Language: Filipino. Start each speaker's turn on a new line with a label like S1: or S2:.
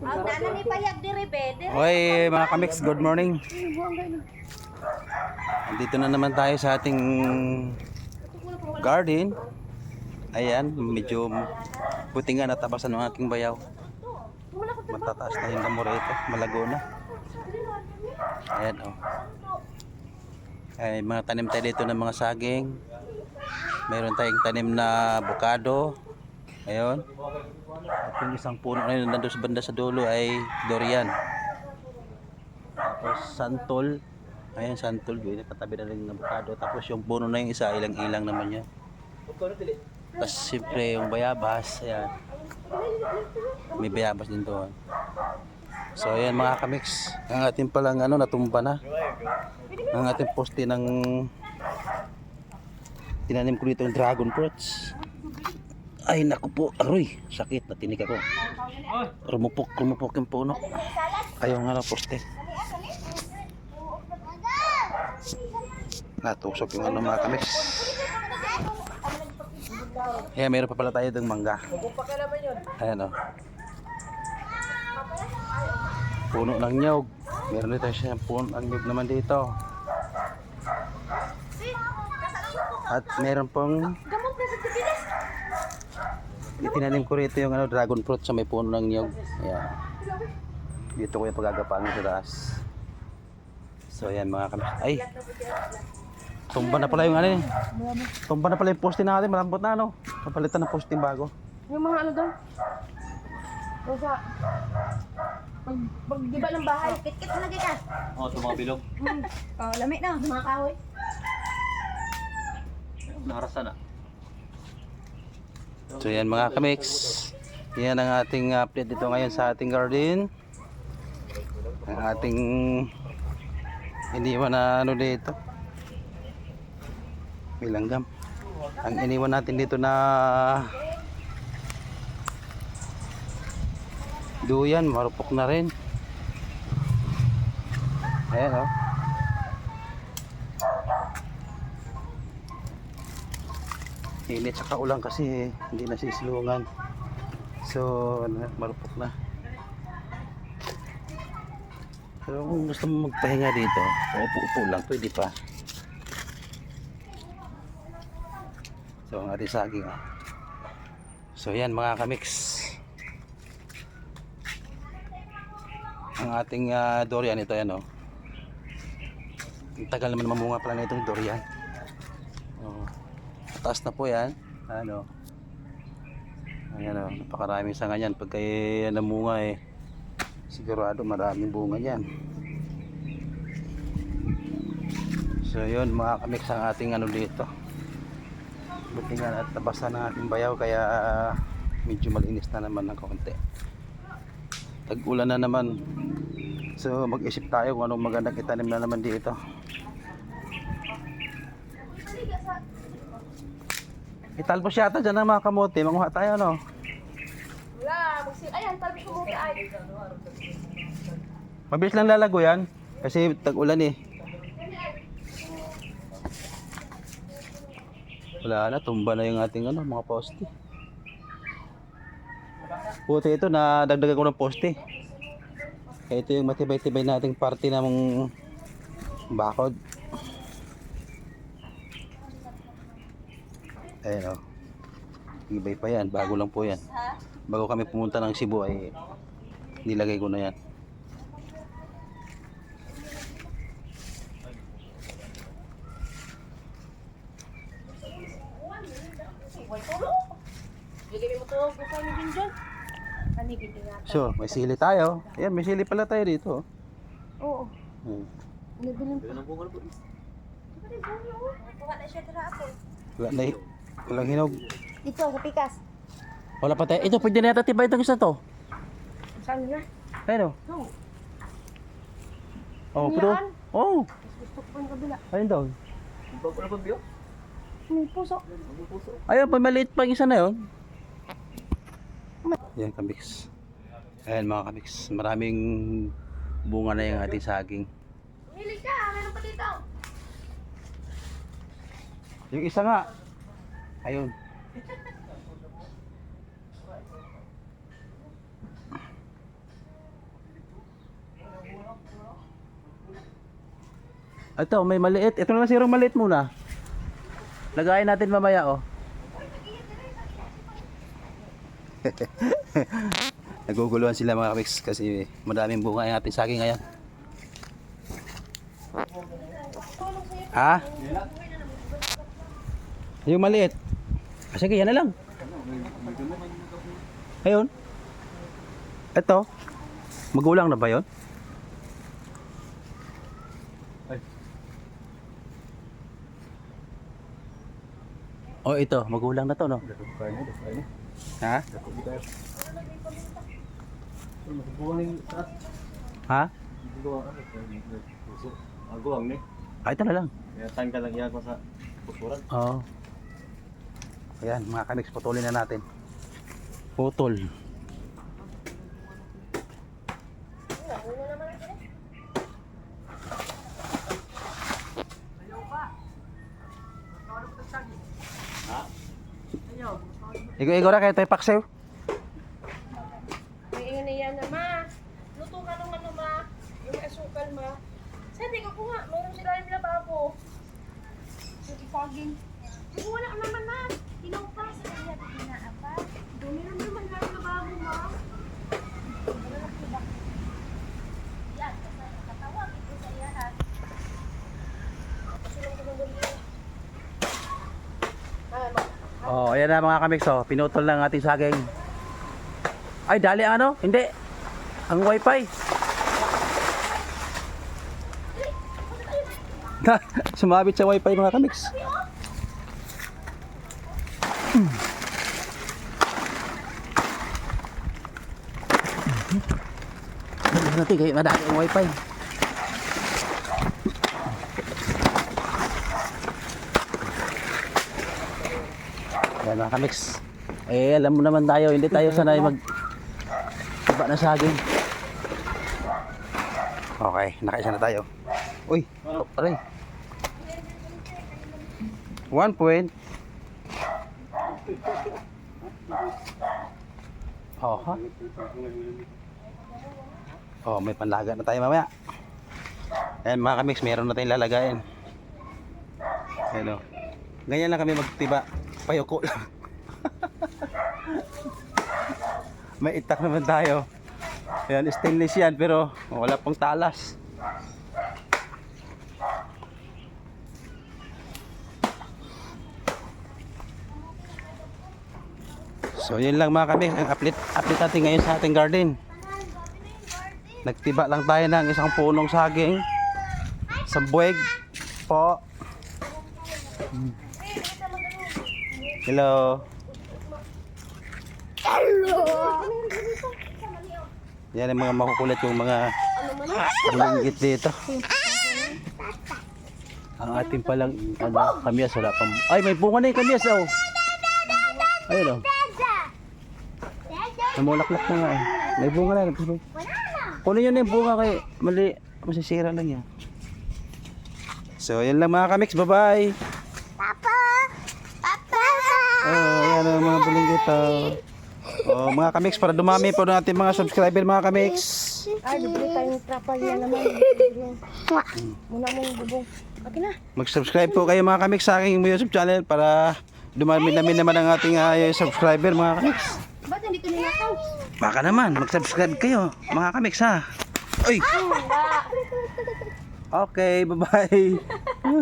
S1: Ang nana ni payag diri be.
S2: Hoy mga kamix, good morning. Andito na naman tayo sa ating garden. Ayan, medyo buti nga natabasan ng aking bayaw. Matataas na yung damo rito, malago na. Ayan oh. Ay, mga tanim tayo dito ng mga saging. Mayroon tayong tanim na avocado. Ayun. At yung isang puno na yun sa banda sa dulo ay durian. Tapos santol. Ayan, santol. Doon, katabi na rin ng avocado. Tapos yung puno na yung isa, ilang-ilang naman yan. Tapos siyempre yung bayabas. Ayan. May bayabas din doon. So ayan mga kamix. Ang ating palang ano, natumba na. Ang ating poste ng tinanim ko dito yung dragon fruits. Ay naku po, aroy, sakit, natinig ako. Rumupok, rumupok yung puno. Ayaw nga na poste. Natusok yung ano mga kamix. Kaya meron pa pala tayo ng mangga. Ayan o. Puno ng nyog. Meron dito siya puno ng nyog naman dito. At meron pong itinanim ko rito yung ano, dragon fruit sa may puno ng nyog. Ayan. Dito ko yung pagagapangin sa taas. So ayan mga kamis. Ay! Tumba na pala yung ano eh. Tumba na pala yung poste natin. Malambot na ano. Kapalitan ng poste bago.
S1: Yung mga ano doon? Rosa. Pag, pag di ba ng bahay, kit-kit na lagi ka.
S2: Oo, oh, ito mga bilog.
S1: Hmm. Oh, lamig na, mga kahoy.
S2: Nakarasa na. So yan mga kamix. Yan ang ating update dito ngayon sa ating garden. Ang ating iniwan na ano dito. May langgam. Ang iniwan natin dito na duyan, marupok na rin. Ayan oh. Init sa ulan kasi hindi nasisilungan. So, ano, marupok na. Pero kung gusto mo magpahinga dito, upo-upo lang, pwede pa. So, ang ating saging. ah. So, yan mga kamix. Ang ating ah, durian, ito yan oh. Ang tagal naman mamunga pala na itong durian. Oh. Taas na po yan. Ano? Ayan o, napakaraming sanga yan. Pag kayo namunga eh, sigurado maraming bunga yan. So yun mga kamix ang ating ano dito. Buti nga at nabasa ng ating bayaw kaya ah, medyo malinis na naman ng kaunti. Tag-ulan na naman. So mag-isip tayo kung anong magandang itanim na naman dito. Italbos yata dyan ang mga kamote. Manguha tayo no.
S1: Wala, magsi... Ayan, tabi ko muna ay.
S2: Mabilis lang lalago yan. Kasi tag-ulan eh. Wala na, tumba na yung ating ano, mga poste. Puti ito, na dagdagan ko ng poste. Kaya ito yung matibay-tibay nating party ng bakod. Ayan o. Ibay pa yan, bago lang po yan. Bago kami pumunta ng Cebu ay nilagay ko na yan.
S1: Din.
S2: So, may sili tayo. Ayan, may sili pala tayo dito.
S1: Oo.
S2: Hmm.
S1: Siya dira ako.
S2: Wala na, walang hinog.
S1: Dito, sa pikas.
S2: Wala pa tayo. Ito, pwede na yata tibay itong isa to.
S1: Saan nga?
S2: Ayun o.
S1: No.
S2: Oh,
S1: Ano
S2: pero.
S1: yan?
S2: Oh,
S1: Gusto ko yung kabila.
S2: ayun daw.
S1: May puso.
S2: Ayun, pa maliit pa yung isa na yun. Yan, kamix. Ayan mga kamix. Maraming bunga na yung ating saging.
S1: Pumili ka, meron pa dito.
S2: Yung isa nga. Ayun. Ito, may maliit. Ito na lang sirong maliit muna. Lagayin natin mamaya, oh. Naguguluhan sila mga kapix kasi madaming bunga yung ating saging ngayon. Ha? Yung maliit. Ah, sige, yan na lang. Ayun. Ito. Magulang na ba yon? Oh, ito. Magulang na to, no? Ha? Ha?
S3: Aguang ni.
S2: Ah, ito na lang.
S3: Tangka lang yan ko sa puturan.
S2: Oo. Ayan, mga kamiks, putulin na natin. Putol. Ikaw na kayo tayo paksew.
S1: May ingan na yan na, ma. Luto ka nung ano, ma. Yung asukal, ma. Sa tingin ko nga, meron sila yung lababo. Isaging. Ay, wala naman, ma. Ilaw pa. Sa kanya, pinaapa. Meron naman lang yung lababo, ma. Yan, katawag ito sa iyahan. Sulang ko ng ganito. Ah, ma.
S2: Oh, ayan na mga kamiks, oh. Pinutol ng ating saging. Ay, dali ano? Hindi. Ang wifi. Sumabit sa wifi mga kamiks. Dali natin kayo madali ang wifi. Ayan mga kamiks. Eh, alam mo naman tayo, hindi tayo sanay mag iba na saging. Okay, nakaisa na tayo. Uy, aray. One point. Oh, ha? Oh, may panlaga na tayo mamaya. Ayan mga kamiks, meron na tayong lalagayin. Ayan o. Ganyan lang kami magtiba. Payoko lang. May itak naman tayo. Ayan, stainless yan pero wala pang talas. So yun lang mga kami, ang update, update natin ngayon sa ating garden. Nagtiba lang tayo ng isang punong saging sa buweg po. Hello. Yan ang mga makukulat yung mga bulinggit dito. Ang ating palang ano, kamyas wala pang... Ay, may bunga na yung kamyas oh. Ayun oh. Namulaklak na nga eh. May bunga na. Kunin yun na yung bunga kay mali. Masisira lang yan. So, yan lang mga kamiks. Bye-bye.
S1: Papa! Papa!
S2: Oh, yan ang mga bulinggit oh. Oh, mga kamiks para dumami po ng ating mga subscriber mga kamiks.
S1: Ay, libre tayong trapa yan naman. Muna mong bubong. Okay na.
S2: Mag-subscribe po kayo mga kamiks sa aking YouTube channel para dumami namin naman ang ating ah, subscriber mga kamiks. Baka naman, mag-subscribe kayo mga kamiks ha.
S1: Wala.
S2: Okay, bye-bye.